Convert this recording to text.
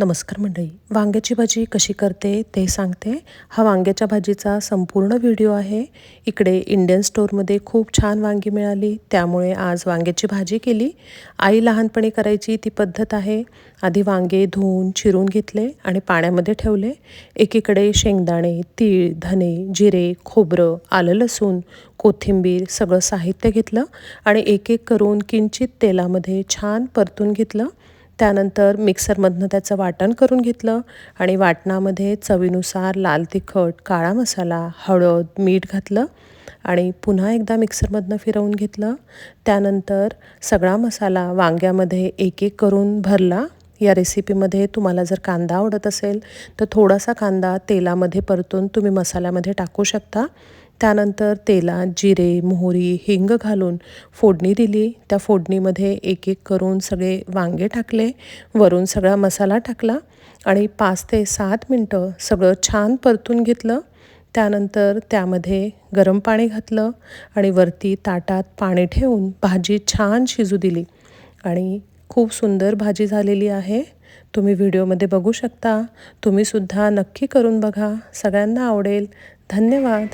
नमस्कार मंडळी. वांग्याची भाजी कशी करते ते सांगते. हा वांग्याच्या भाजीचा संपूर्ण व्हिडिओ आहे. इकडे इंडियन स्टोअरमध्ये खूप छान वांगी मिळाली. त्यामुळे आज वांग्याची भाजी केली. आई लहानपणी करायची ती पद्धत आहे. आधी वांगे धुवून चिरून घेतले आणि पाण्यामध्ये ठेवले. एकीकडे शेंगदाणे तीळ धने जिरे खोबरं आलं लसूण कोथिंबीर सगळं साहित्य घेतलं आणि एक एक करून किंचित तेलामध्ये छान परतून घेतलं. त्यानंतर मिक्सरमधनं त्याचं वाटण करून घेतलं आणि वाटणामध्ये चवीनुसार लाल तिखट काळा मसाला हळद मीठ घातलं आणि पुन्हा एकदा मिक्सरमधनं फिरवून घेतलं. त्यानंतर सगळा मसाला वांग्यामध्ये एक एक करून भरला. या रेसिपीमध्ये तुम्हाला जर कांदा आवडत असेल तर थोडासा कांदा तेलामध्ये परतून तुम्ही मसाल्यामध्ये टाकू शकता. त्यानंतर तेलात जिरे मोहरी हिंग घालून फोडणी दिली. त्या फोडणीमध्ये एक एक करून सगळे वांगे टाकले. वरून सगळा मसाला टाकला आणि पाच ते सात मिनटं सगळं छान परतून घेतलं. त्यानंतर त्यामध्ये गरम पाणी घातलं आणि वरती ताटात पाणी ठेवून भाजी छान शिजू दिली आणि खूप सुंदर भाजी झालेली आहे. तुम्ही व्हिडिओमध्ये बघू शकता. तुम्हीसुद्धा नक्की करून बघा. सगळ्यांना आवडेल. धन्यवाद.